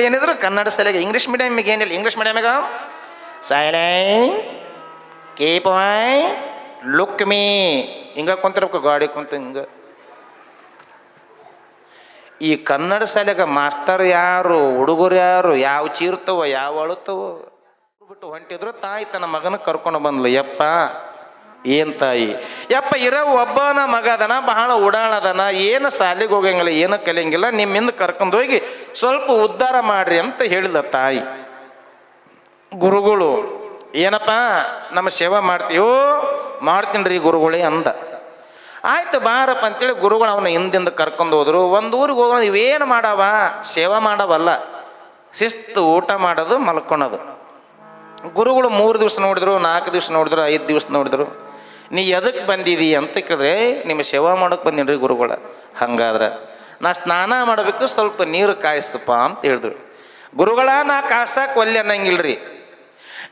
ಏನಿದ್ರು ಕನ್ನಡ ಸಲಿಗೆ ಇಂಗ್ಲೀಷ್ ಮೀಡಿಯಮ್ಗೆ ಏನಿಲ್ಲ. English ಮೀಡಿಯಮ್ಗೆ silent keep my look me ಹಿಂಗ ಕುಂತಿರ್ಬೇಕು, ಗಾಡಿ ಕುಂತ ಹಿಂಗ. ಈ ಕನ್ನಡ ಶಾಲೆಗೆ ಮಾಸ್ತರ್ ಯಾರು, ಹುಡುಗರು ಯಾರು, ಯಾವ ಚೀರ್ತವ, ಯಾವ ಅಳುತ್ತವೋ ಬಿಟ್ಟು ಹೊಂಟಿದ್ರು ತಾಯಿ ತನ್ನ ಮಗನ ಕರ್ಕೊಂಡು ಬಂದ್ಲು. ಯಪ್ಪ ಏನ್ ತಾಯಿ? ಯಪ್ಪ ಇರೋ ಒಬ್ಬನ ಮಗ ಅದನ, ಬಹಳ ಉಡಾಳದನ ಏನು ಸಾಲಿಗೆ ಹೋಗಂಗಿಲ್ಲ, ಏನು ಕಲಿಯಂಗಿಲ್ಲ, ನಿಮ್ಮಿಂದ ಕರ್ಕೊಂಡು ಹೋಗಿ ಸ್ವಲ್ಪ ಉದ್ಧಾರ ಮಾಡ್ರಿ ಅಂತ ಹೇಳಿದ ತಾಯಿ. ಗುರುಗಳು, ಏನಪ್ಪ, ನಮ್ಮ ಸೇವಾ ಮಾಡ್ತೀವೋ ಮಾಡ್ತೀನಿ ರೀ ಗುರುಗಳೇ ಅಂದ. ಆಯ್ತು ಬಾರಪ್ಪ ಅಂತೇಳಿ ಗುರುಗಳು ಅವನ ಹಿಂದಿಂದ ಕರ್ಕೊಂಡು ಹೋದ್ರು. ಒಂದು ಊರಿಗೆ ಹೋಗೋಣ ಇವೇನು ಮಾಡವ? ಸೇವಾ ಮಾಡವಲ್ಲ. ಶಿಸ್ತು ಊಟ ಮಾಡೋದು, ಮಲ್ಕೊಳೋದು. ಗುರುಗಳು ಮೂರು ದಿವಸ ನೋಡಿದ್ರು, ನಾಲ್ಕು ದಿವಸ ನೋಡಿದ್ರು, ಐದು ದಿವಸ ನೋಡಿದ್ರು. ನೀ ಎದಕ್ಕೆ ಬಂದಿದಿ ಅಂತ ಕೇಳಿದ್ರೆ "ಏ, ನಿಮ್ಮ ಸೇವಾ ಮಾಡೋಕೆ ಬಂದೀನಿ ರೀ ಗುರುಗಳ. ಹಂಗಾದ್ರೆ ನಾ ಸ್ನಾನ ಮಾಡಬೇಕು ಸ್ವಲ್ಪ ನೀರು ಕಾಯಿಸಪ್ಪ ಅಂತ ಹೇಳಿದ್ರು. ಗುರುಗಳ ನಾ ಕಾಸಕ್ಕೆ ಒಲ್ಲೆ ಅನ್ನಂಗಿಲ್ರಿ.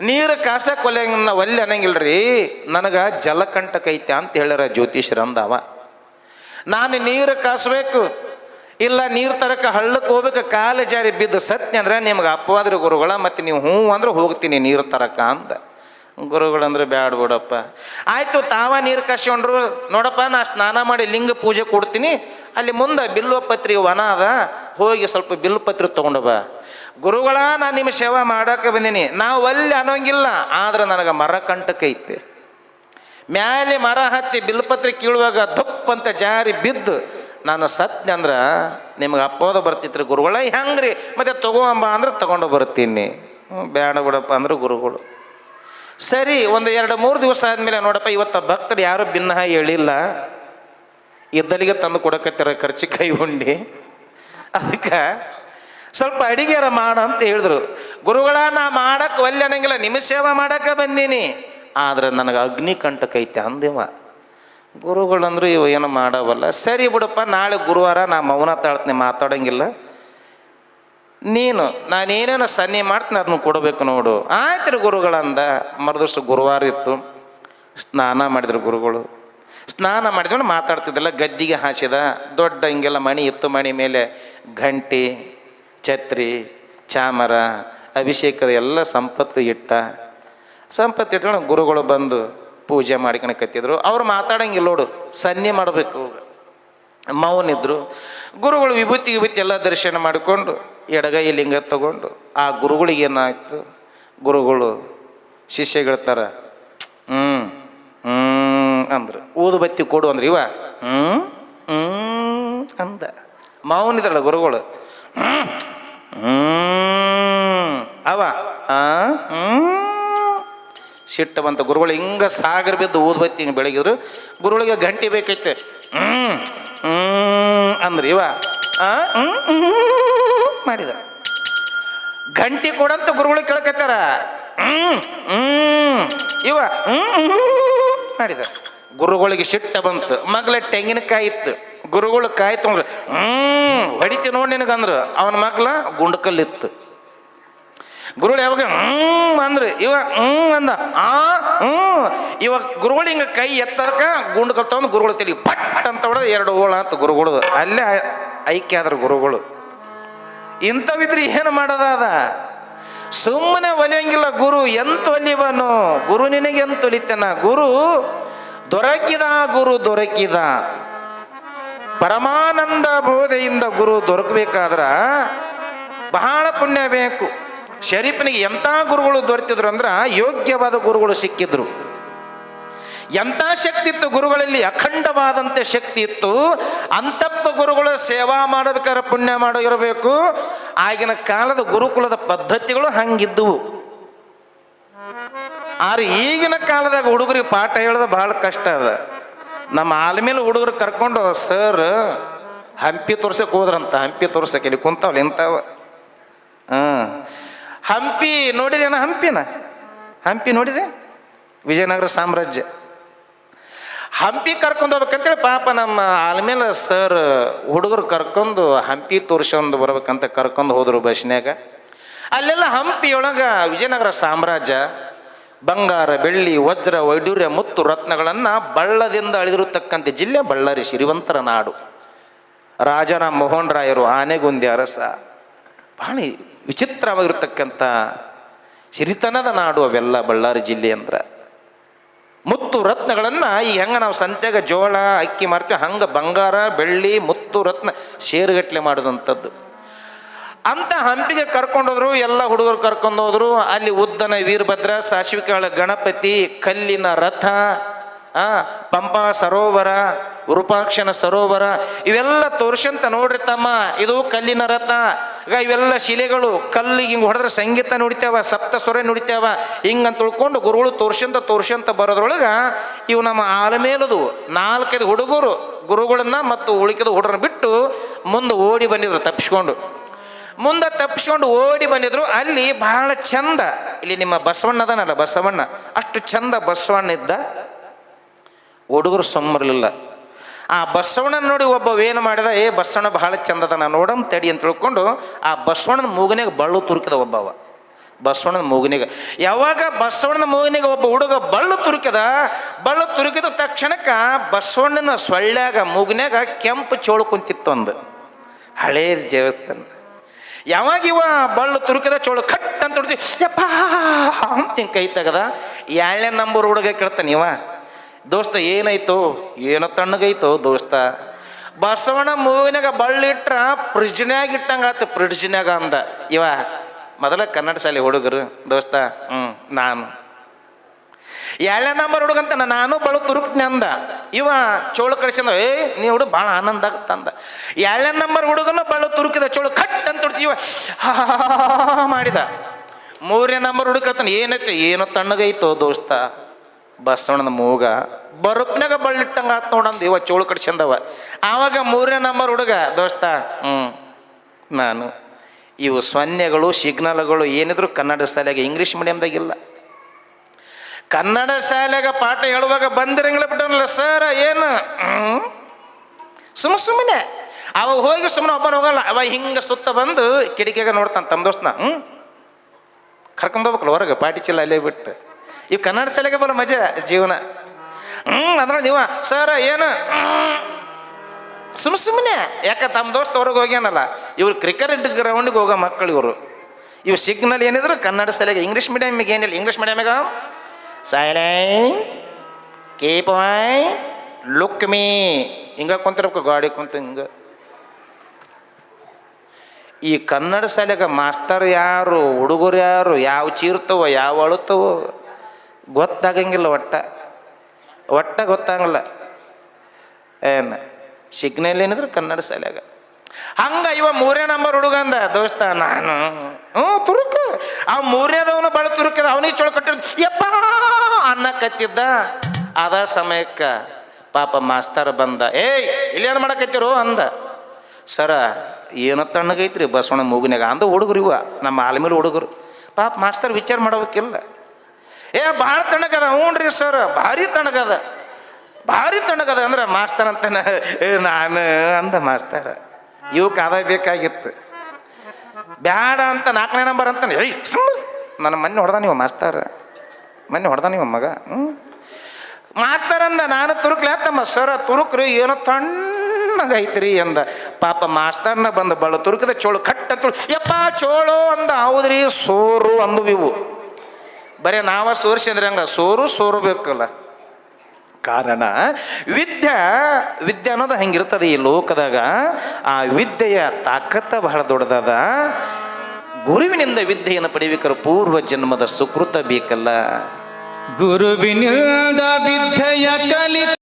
ನೀರು ಕಾಸಕ್ಕೆ ಒಲ್ಲೆ ಒಲ್ಲೆ ಅನ್ನಂಗಿಲ್ರಿ. ನನಗೆ ಜಲಕಂಟಕ ಐತೆ ಅಂತ ಹೇಳ್ಯಾರ ಜ್ಯೋತಿಷ್ಯರು ಅಂದವ ನಾನು ನೀರು ಕಾಸಬೇಕು. ಇಲ್ಲ ನೀರು ತರಕ ಹಳ್ಳಕ್ಕೆ ಹೋಗ್ಬೇಕು. ಕಾಲು ಜಾರಿ ಬಿದ್ದು ಸತ್ಯ ಅಂದ್ರೆ ನಿಮ್ಗೆ ಅಪ್ಪವಾದ್ರೆ ಗುರುಗಳ ಮತ್ತು ನೀವು ಹ್ಞೂ ಅಂದ್ರೆ ಹೋಗ್ತೀನಿ ನೀರು ತರಕ ಅಂದ. ಗುರುಗಳಂದ್ರೆ ಬ್ಯಾಡ ಬಿಡಪ್ಪ. ಆಯಿತು, ತಾವ ನೀರು ಕಾಶ್ಕೊಂಡ್ರು ನೋಡಪ್ಪ, ನಾ ಸ್ನಾನ ಮಾಡಿ ಲಿಂಗ ಪೂಜೆ ಕೊಡ್ತೀನಿ. ಅಲ್ಲಿ ಮುಂದೆ ಬಿಲ್ವಪತ್ರಿ ವನ ಅದ, ಹೋಗಿ ಸ್ವಲ್ಪ ಬಿಲ್ವಪತ್ರಿ ತೊಗೊಂಡು ಬಾ. ಗುರುಗಳ ನಾನು ನಿಮ್ಮ ಸೇವೆ ಮಾಡಕ್ಕೆ ಬಂದೀನಿ. ನಾವು ಅಲ್ಲಿ ಅನ್ನೋಂಗಿಲ್ಲ, ಆದ್ರೆ ನನಗೆ ಮರ ಕಂಟಕೈತೆ ಮ್ಯಾಲೆ ಮರ ಹತ್ತಿ ಬಿಲ್ಪತ್ರೆ ಕೀಳುವಾಗ ದಪ್ಪ ಅಂತ ಜಾರಿ ಬಿದ್ದು, ನಾನು ಸತ್ಯ ಅಂದ್ರೆ ನಿಮ್ಗೆ ಅಪ್ಪೋದ ಬರ್ತಿತ್ರಿ ಗುರುಗಳ, ಹೆಂಗ್ರಿ. ಮತ್ತೆ ತಗೋಂಬ ಅಂದ್ರೆ ತಗೊಂಡು ಬರ್ತೀನಿ. ಬ್ಯಾಡ ಬೇಡ ಬಿಡಪ್ಪ ಅಂದ್ರೆ ಗುರುಗಳು. ಸರಿ, ಒಂದು ಎರಡು ಮೂರು ದಿವಸ ಆದಮೇಲೆ ನೋಡಪ್ಪ, ಇವತ್ತು ಭಕ್ತರು ಯಾರು ಭಿನ್ನ ಹೇಳಿಲ್ಲ. ಇದ್ದಲಿಗೆ ತಂದು ಕೊಡಕತ್ತಿರ ಖರ್ಚು ಕೈ ಉಂಡಿ. ಅದಕ್ಕೆ ಸ್ವಲ್ಪ ಅಡಿಗೆರ ಮಾಡ ಅಂತ ಹೇಳಿದ್ರು. ಗುರುಗಳ, ನಾ ಮಾಡಕ್ಕೆ ಒಲ್ಲೆ ಅನ್ನಂಗಿಲ್ಲ, ನಿಮ್ಮ ಸೇವಾ ಮಾಡಕ್ಕೆ ಬಂದೀನಿ. ಆದ್ರೆ ನನಗೆ ಅಗ್ನಿ ಕಂಟಕೈತೆ ಅಂದೇವ. ಗುರುಗಳಂದ್ರೆ ಇವ ಏನು ಮಾಡವಲ್ಲ. ಸರಿ ಬಿಡಪ್ಪ, ನಾಳೆ ಗುರುವಾರ ನಾ ಮೌನ ತಾಳ್ತೀನಿ ಮಾತಾಡಂಗಿಲ್ಲ. ನೀನು, ನಾನೇನೇನು ಸನ್ನೆ ಮಾಡ್ತೀನಿ, ಅದನ್ನು ಕೊಡಬೇಕು ನೋಡು. ಆಯ್ತು ರೀ ಗುರುಗಳಂದ ಮರುದಿವ್ಸ ಗುರುವಾರ ಇತ್ತು. ಸ್ನಾನ ಮಾಡಿದ್ರು ಗುರುಗಳು. ಸ್ನಾನ ಮಾಡಿದ್ಮೇಲೆ ಮಾತಾಡ್ತಿದ್ದಿಲ್ಲ ಗದ್ದಿಗೆ ಹಾಸಿದ, ದೊಡ್ಡ ಹಿಂಗೆಲ್ಲ ಮಣಿ ಇತ್ತು, ಮಣಿ ಮೇಲೆ ಘಂಟಿ, ಛತ್ರಿ, ಚಾಮರ, ಅಭಿಷೇಕದ ಎಲ್ಲ ಸಂಪತ್ತು ಇಟ್ಟ. ಸಂಪತ್ತು ಇಟ್ಕೊಂಡು ಗುರುಗಳು ಬಂದು ಪೂಜೆ ಮಾಡ್ಕೊಂಡು ಕತ್ತಿದ್ರು. ಅವ್ರು ಮಾತಾಡಂಗಿಲ್ಲ ನೋಡು, ಸನ್ನೆ ಮಾಡಬೇಕು. ಮೌನಿದ್ರು. ಗುರುಗಳು ವಿಭೂತಿ ವಿಭೂತಿ ಎಲ್ಲ ದರ್ಶನ ಮಾಡಿಕೊಂಡು ಎಡಗೈ ಲಿಂಗ ತಗೊಂಡು ಆ ಗುರುಗಳಿಗೆ ಏನಾಯ್ತು? ಗುರುಗಳು ಶಿಷ್ಯಗಳ ಥರ ಹ್ಞೂ ಅಂದ್ರು. ಊದು ಬತ್ತಿ ಕೊಡು, ಅಂದ್ರೆ. ಇವ ಹ್ಞೂ ಹ್ಞೂ ಅಂದ. ಮೌನಿದ್ರಲ್ಲ ಗುರುಗಳು ಹ್ಞೂ ಅವ ಸಿಟ್ಟು ಬಂತ ಗುರುಗಳು ಹಿಂಗೆ ಸಾಗರ ಬಿದ್ದು ಊದುಬತ್ತಿ ಹಿಂಗೆ ಬೆಳಗಿದ್ರು. ಗುರುಗಳಿಗೆ ಗಂಟೆ ಬೇಕೈತೆ ಹ್ಞೂ ಅಂದ್ರಿ ಇವ ಮಾಡಿದ. ಗಂಟಿ ಕೊಡಂತ ಗುರುಗಳು ಕೇಳ್ಕತ್ತಾರ. ಇವ ಮಾಡಿದ. ಗುರುಗಳಿಗೆ ಸಿಟ್ಟ ಬಂತು. ಮಗ್ಲ ತೆಂಗಿನಕಾಯಿ ಇತ್ತು. ಗುರುಗಳು ಕಾಯಿ ತೊಗೊಂಡ್ರು ಹ್ಞೂ ಹೊಡಿತಿ ನೋಡಿ ನಿನಗಂದ್ರು. ಅವನ ಮಗ್ಲ ಗುಂಡ್ಕಲ್ಲಿತ್ತು. ಗುರುಗಳು ಯಾವಾಗ ಹ್ಞೂ ಅಂದ್ರೆ, ಇವ ಹ್ಞೂ ಅಂದ. ಆ ಹ್ಞೂ ಇವಾಗ ಗುರುಗಳು ಹಿಂಗೆ ಕೈ ಎತ್ತದಕ್ಕೆ ಗುಂಡು ಕಲ್ತವಂದು ಗುರುಗಳು ತಿಳಿ ಪಟ್ ಅಂತ ಹೊಡೆದು ಎರಡು ಓಳ ಅಂತ ಗುರುಗಳು ಅಲ್ಲೇ ಐಕ್ಯ ಆದ್ರ ಗುರುಗಳು. ಇಂಥವಿದ್ರೆ ಏನು ಮಾಡೋದ ಅದ? ಸುಮ್ಮನೆ ಒಲಿಯಂಗಿಲ್ಲ ಗುರು, ಎಂತ ಒಲಿಯವನು ಗುರು ನಿನಗೆ ಎಂತ ಒಲಿತಾನ? ಗುರು, ದೊರಕಿದ ಗುರು ದೊರಕಿದ. ಪರಮಾನಂದ ಬೋಧೆಯಿಂದ ಗುರು ದೊರಕಬೇಕಾದ್ರ ಬಹಳ ಪುಣ್ಯ ಬೇಕು. ಶರೀಫನಿಗೆ ಎಂಥ ಗುರುಗಳು ದೊರೆತಿದ್ರು ಅಂದ್ರೆ ಯೋಗ್ಯವಾದ ಗುರುಗಳು ಸಿಕ್ಕಿದ್ರು. ಎಂಥ ಶಕ್ತಿ ಇತ್ತು ಗುರುಗಳಲ್ಲಿ? ಅಖಂಡವಾದಂಥ ಶಕ್ತಿ ಇತ್ತು. ಅಂತಪ್ಪ ಗುರುಗಳು ಸೇವಾ ಮಾಡಬೇಕಾದ್ರೆ ಪುಣ್ಯ ಮಾಡೋ ಇರಬೇಕು ಆಗಿನ ಕಾಲದ ಗುರುಕುಲದ ಪದ್ಧತಿಗಳು ಹಂಗಿದ್ದುವು. ಆದ್ರೆ ಈಗಿನ ಕಾಲದಾಗ ಹುಡುಗರಿಗೆ ಪಾಠ ಹೇಳೋದು ಭಾಳ ಕಷ್ಟ ಅದ. ನಮ್ಮ ಆಲ್ಮೇಲೆ ಹುಡುಗರು ಕರ್ಕೊಂಡು, ಸರ್, ಹಂಪಿ ತೋರ್ಸಕ್ಕೆ ಹೋದ್ರಂತ, ಹಂಪಿ ತೋರ್ಸಕ್ಕೆ ಇಲ್ಲಿ ಕುಂತಾವಲ್ಲ ಇಂಥವ. ಹಾಂ ಹಂಪಿ ನೋಡಿರಿ ಅಣ್ಣ, ಹಂಪಿನ? ಹಂಪಿ ನೋಡಿರಿ? ವಿಜಯನಗರ ಸಾಮ್ರಾಜ್ಯ. ಹಂಪಿ ಕರ್ಕೊಂಡು ಹೋಗ್ಬೇಕಂತೇಳಿ ಪಾಪ ನಮ್ಮ ಆಲ್ಮೇಲೆ ಸರ್ ಹುಡುಗರು ಕರ್ಕೊಂಡು ಹಂಪಿ ತೋರಿಸ್ಕೊಂಡು ಬರ್ಬೇಕಂತ ಕರ್ಕೊಂಡು ಹೋದರು ಬಸ್ನ್ಯಾಗ. ಅಲ್ಲೆಲ್ಲ ಹಂಪಿಯೊಳಗೆ ವಿಜಯನಗರ ಸಾಮ್ರಾಜ್ಯ, ಬಂಗಾರ, ಬೆಳ್ಳಿ, ವಜ್ರ ವೈಡೂರ್ಯ ಮುತ್ತು ರತ್ನಗಳನ್ನು ಬಳ್ಳದಿಂದ ಅಳಿದಿರತಕ್ಕಂಥ ಜಿಲ್ಲೆ ಬಳ್ಳಾರಿ ಶ್ರೀವಂತರ ನಾಡು. ರಾಜನ ಮೋಹನ್ ರಾಯರು, ಆನೆಗುಂದಿ ಅರಸ. ಭಾಳ ವಿಚಿತ್ರವಾಗಿರ್ತಕ್ಕಂಥ ಸಿರಿತನದ ನಾಡು ಅವೆಲ್ಲ ಬಳ್ಳಾರಿ ಜಿಲ್ಲೆ ಅಂದ್ರೆ. ಮುತ್ತು ರತ್ನಗಳನ್ನು ಈ ಹೆಂಗೆ ನಾವು ಸಂತ್ಯಾಗ ಜೋಳ, ಅಕ್ಕಿ, ಮಾರ್ತೀವಿ, ಹಂಗೆ ಬಂಗಾರ, ಬೆಳ್ಳಿ, ಮುತ್ತು ರತ್ನ ಸೇರುಗಟ್ಟಲೆ ಮಾಡಿದಂಥದ್ದು. ಅಂತ ಹಂಪಿಗೆ ಕರ್ಕೊಂಡೋದ್ರು ಎಲ್ಲ ಹುಡುಗರು ಕರ್ಕೊಂಡೋದ್ರು ಅಲ್ಲಿ ಉದ್ದನ ವೀರಭದ್ರ ಸಾಸಿವೆ ಕಾಳ ಗಣಪತಿ, ಕಲ್ಲಿನ ರಥ ಪಂಪಾ ಸರೋವರ, ರೂಪಾಕ್ಷನ ಸರೋವರ, ಇವೆಲ್ಲ ತೋರ್ಸಂತ ನೋಡ್ರಿ ತಮ್ಮ, ಇದು ಕಲ್ಲಿನ ರಥ. ಈಗ ಇವೆಲ್ಲ ಶಿಲೆಗಳು, ಕಲ್ಲಿಗೆ ಹಿಂಗೆ ಹೊಡೆದ್ರೆ ಸಂಗೀತ ನುಡಿತಾವ, ಸಪ್ತ ಸ್ವರ ನುಡಿತಾವ, ಹಿಂಗಂತ ತಿಳ್ಕೊಂಡು ಗುರುಗಳು ತೋರ್ಸಂತ ತೋರ್ಸಂತ ಬರೋದ್ರೊಳಗೆ ಇವು ನಮ್ಮ ಆಲಮೇಲದು ನಾಲ್ಕೈದು ಹುಡುಗರು ಗುರುಗಳನ್ನ ಮತ್ತು ಉಳಿಕಿದ ಹುಡುಗರನ್ನ ಬಿಟ್ಟು ಮುಂದೆ ಓಡಿ ಬಂದಿದ್ರು ತಪ್ಪಿಸ್ಕೊಂಡು ಮುಂದೆ ತಪ್ಪಿಸ್ಕೊಂಡು ಓಡಿ ಬಂದಿದ್ರು, ಅಲ್ಲಿ ಬಹಳ ಚಂದ ಇಲ್ಲಿ ನಿಮ್ಮ ಬಸವಣ್ಣ ಅದನಲ್ಲ ಬಸವಣ್ಣ, ಅಷ್ಟು ಚಂದ ಬಸವಣ್ಣ ಇದ್ದ, ಹುಡುಗರು ಸೊಮ್ಮರ್ಲಿಲ್ಲ. ಆ ಬಸವಣ್ಣನ ನೋಡಿ ಒಬ್ಬ ಏನು ಮಾಡಿದ, ಏ ಬಸವಣ್ಣ, ಬಹಳ ಚಂದದನ ನೋಡಮ್ ತಡಿ ಅಂತ ತಿಳ್ಕೊಂಡು ಆ ಬಸವಣ್ಣನ ಮೂಗನ್ಯಾಗ ಬಳ್ಳು ತುರುಕಿದ ಒಬ್ಬವ ಬಸವಣ್ಣನ ಮೂಗಿನಿಗೆ ಯಾವಾಗ ಬಸವಣ್ಣನ ಮೂಗಿನಿಗೆ ಒಬ್ಬ ಹುಡುಗ ಬಳ್ಳು ತುರುಕಿದ ಬಳ್ಳು ತುರುಕಿದ ತಕ್ಷಣಕ್ಕೆ ಬಸವಣ್ಣನ ಸೊಳ್ಳ್ಯಾಗ ಮೂಗಿನಾಗ ಕೆಂಪು ಚೋಳು ಕುಂತಿತ್ತು ಒಂದು ಹಳೇ ದೇವಸ್ಥಾನ. ಯಾವಾಗ ಇವ ಬಳ್ಳು ತುರುಕಿದ ಚೋಳು ಕಟ್ ಅಂತ ಹೊಡ್ತಿ ಯಪ್ಪ! ಅಂತ ಹಿಂಗೆ ಕೈ ತೆಗದ ಎಳ್ಳೆ ನಂಬರ್ ಹುಡುಗ ಕೇಳ್ತಾನೆ ಇವ. ದೋಸ್ತ ಏನಾಯ್ತು? ಏನೋ ತಣ್ಣಗೈತು ದೋಸ್ತ. ಬಸವಣ್ಣ ಮೂವಿನಾಗ ಬಳ್ಳಿಟ್ರ ಫ್ರಿಜ್ನ್ಯಾಗ ಇಟ್ಟಂಗ ಆತು ಫ್ರಿಡ್ಜ್ನ್ಯಾಗ ಅಂದ. ಇವ ಮೊದಲ ಕನ್ನಡ ಶಾಲೆ ಹುಡುಗರು, ದೋಸ್ತ. ಹ್ಞೂ ನಾನು. ಏಳನೇ ನಂಬರ್ ಹುಡುಗಂತ ನಾನು ಬಳು ತುರುಕ್ತೀನಿ ಅಂದ. ಇವ ಚೋಳು ಕಳಿಸಿದ ಏ, ನೀ ಹುಡುಗ ಭಾಳ ಆನಂದ ಆಗುತ್ತಂದ ಏಳನೇ ನಂಬರ್ ಹುಡುಗನ ಬಳು ತುರುಕಿದ, ಚೋಳು ಕಟ್ ಅಂತ ಇವ ಮಾಡಿದ. ಮೂರನೇ ನಂಬರ್ ಹುಡುಗ ಏನೈತೆ, ಏನೋ ತಣ್ಣಗೈತೋ ದೋಸ್ತ. ಬಸವಣ್ಣನ ಮೂಗ ಬರುಪ್ನಾಗ ಬಳ್ಳಿಟ್ಟಂಗ ಆತ್ ನೋಡಂದು ಇವ ಚೋಳು ಕಡ್ಸಂದವ ಆವಾಗ ಮೂರನೇ ನಂಬರ್ ಹುಡುಗ, ದೋಸ್ತ ಹ್ಞೂ ನಾನು. ಇವು ಸೊನ್ನೆಗಳು ಸಿಗ್ನಲ್ಗಳು ಏನಿದ್ರು ಕನ್ನಡ ಶಾಲೆಗೆ ಇಂಗ್ಲೀಷ್ ಮೀಡಿಯಮ್ದಾಗಿಲ್ಲ ಕನ್ನಡ ಶಾಲೆಗೆ ಪಾಠ ಹೇಳುವಾಗ ಬಂದಿರಂಗಿಲ್ಲ ಬಿಟ್ಟನಲ್ಲ, ಸರ್, ಏನು? ಸುಮ್ಮ ಸುಮ್ಮನೆ ಅವ ಹೋಗಿ ಸುಮ್ಮನೆ ಒಬ್ಬನ ಹೋಗಲ್ಲ. ಅವ ಹಿಂಗೆ ಸುತ್ತ ಬಂದು ಕಿಡಿಕಿಯಾಗ ನೋಡ್ತಾನೆ ತಮ್ಮ ದೋಸ್ತನ ಹ್ಞೂ ಕರ್ಕೊಂಡು ಹೋಗ್ಬೇಕಲ್ಲ ಹೊರಗೆ, ಪಾಟಿ ಚೀಲ ಅಲ್ಲೇ ಬಿಟ್ಟು. ಇವು ಕನ್ನಡ ಶಾಲೆಗೆ ಬರೋ ಮಜಾ ಜೀವನ. ಹ್ಮ್, ಅಂದ್ರೆ ನೀವ, ಸರ, ಏನು? ಸುಮ್ ಸುಮ್ಮನೆ ಯಾಕೆ ತಮ್ಮ ದೋಸ್ತ ಹೊರಗೆ ಹೋಗ್ಯಾನಲ್ಲ, ಇವ್ರು ಕ್ರಿಕೆಟ್ ಗ್ರೌಂಡಿಗೆ ಹೋಗೋ ಮಕ್ಕಳು ಇವರು. ಇವು ಸಿಗ್ನಲ್ ಏನಿದ್ರು ಕನ್ನಡ ಶಾಲೆಗೆ ಇಂಗ್ಲೀಷ್ ಮೀಡಿಯಮ್ಗೆ ಏನಿಲ್ಲ English ಮೀಡಿಯಮ್ಗೆ silent keep my look me ಹಿಂಗ ಕುಂತಿರ್ಬೇಕು, ಗಾಡಿ ಕುಂತ ಹಿಂಗ. ಈ ಕನ್ನಡ ಶಾಲೆಗೆ ಮಾಸ್ತರ್ ಯಾರು, ಹುಡುಗರು ಯಾರು, ಯಾವ ಚೀರ್ತವೋ, ಯಾವ ಅಳುತ್ತವೋ. ಗೊತ್ತಾಗಂಗಿಲ್ಲ ಒಟ್ಟ. ಒಟ್ಟ ಗೊತ್ತಾಗಲ್ಲ. ಏನು? ಸಿಗ್ನಲ್ ಏನಿದ್ರು ಕನ್ನಡ ಶಾಲೆಗ ಹಂಗ ಇವ ಮೂರೇ ನಂಬರ್ ಹುಡುಗ ಅಂದ, ದೋಸ್ತ, ನಾನು ಹ್ಞೂ, ತುರುಕ. ಆ ಮೂರನೇದವನು ಬಳ ತುರುಕದ ಅವನಿಗೆ ಚೊಳ ಕಟ್ಟ ಯಪ್ಪ! ಅನ್ನಕತ್ತಿದ್ದ ಅದ ಸಮಯಕ್ಕೆ ಪಾಪ ಮಾಸ್ತರ್ ಬಂದ, ಏಯ್, ಇಲ್ಲಿ ಏನು ಮಾಡಕತ್ತಿರು? ಅಂದ. ಸರ, ಏನೋ ತಣ್ಣಗೈತ್ರಿ ಬಸವಣ್ಣ ಮೂಗಿನಾಗ ಅಂದ ಹುಡುಗರು ಇವ, ನಮ್ಮ ಆಲ್ಮೇಲೆ ಹುಡುಗರು. ಪಾಪ ಮಾಸ್ತರ್ ವಿಚಾರ ಮಾಡ್ಬೇಕಿಲ್ಲ. ಏ, ಭಾಳ ತಣ್ಣಗದ ಹ್ಞೂ ಸರ್, ಭಾರಿ ತಣಗದ ಭಾರಿ ತಣ್ಣಗದ ಅಂದ್ರೆ ಮಾಸ್ತರ್ ಅಂತಾನೆ. ನಾನು ಅಂದ ಮಾಸ್ತರ. ಇವಕ್ಕೆ ಅದ ಬೇಕಾಗಿತ್ತು. ಬ್ಯಾಡ ಅಂತ ನಾಲ್ಕನೇ ನಂಬರ್ ಅಂತಾನೆ. ಏಯ್ ನನ್ನ ಮೊನ್ನೆ ಹೊಡೆದ ನೀವು ಮಾಸ್ತರ್. ಮೊನ್ನೆ ಹೊಡೆದ ನೀವು ಮಗ. ಹ್ಞೂ ಮಾಸ್ತರ್ ಅಂದ, ನಾನು ತುರುಕ್ಲೆ, ತಮ್ಮ ಸರ ತುರುಕ್ರಿ, ಏನೋ ತಣ್ಣಗೈತ್ರಿ ಅಂದ. ಪಾಪ ಮಾಸ್ತರ್ನ ಬಂದು ಬಳ ತುರುಕದ ಚೋಳು, ಕಟ್ಟ ತುಳು ಯಪ್ಪ, ಚೋಳು ಅಂದ, ಹೌದ್ರಿ, ಸೋರು ಅಂದು ಇವು. ಬರೀ ನಾವ ಸೋರಿಸಿದ್ರೆ ಹಂಗ? ಸೋರು ಸೋರು ಬೇಕಲ್ಲ ಕಾರಣ, ವಿದ್ಯೆ ವಿದ್ಯೆ ಅನ್ನೋದು ಹೆಂಗಿರ್ತದೆ ಈ ಲೋಕದಾಗ. ಆ ವಿದ್ಯೆಯ ತಾಕತ್ತ ಬಹಳ ದೊಡ್ಡದಾದ. ಗುರುವಿನಿಂದ ವಿದ್ಯೆಯನ್ನು ಪಡಿಬೇಕಾದ್ರೆ ಪೂರ್ವ ಜನ್ಮದ ಸುಕೃತ ಬೇಕಲ್ಲ. ಗುರುವಿನಿಂದ ವಿದ್ಯೆಯ ಕಲಿ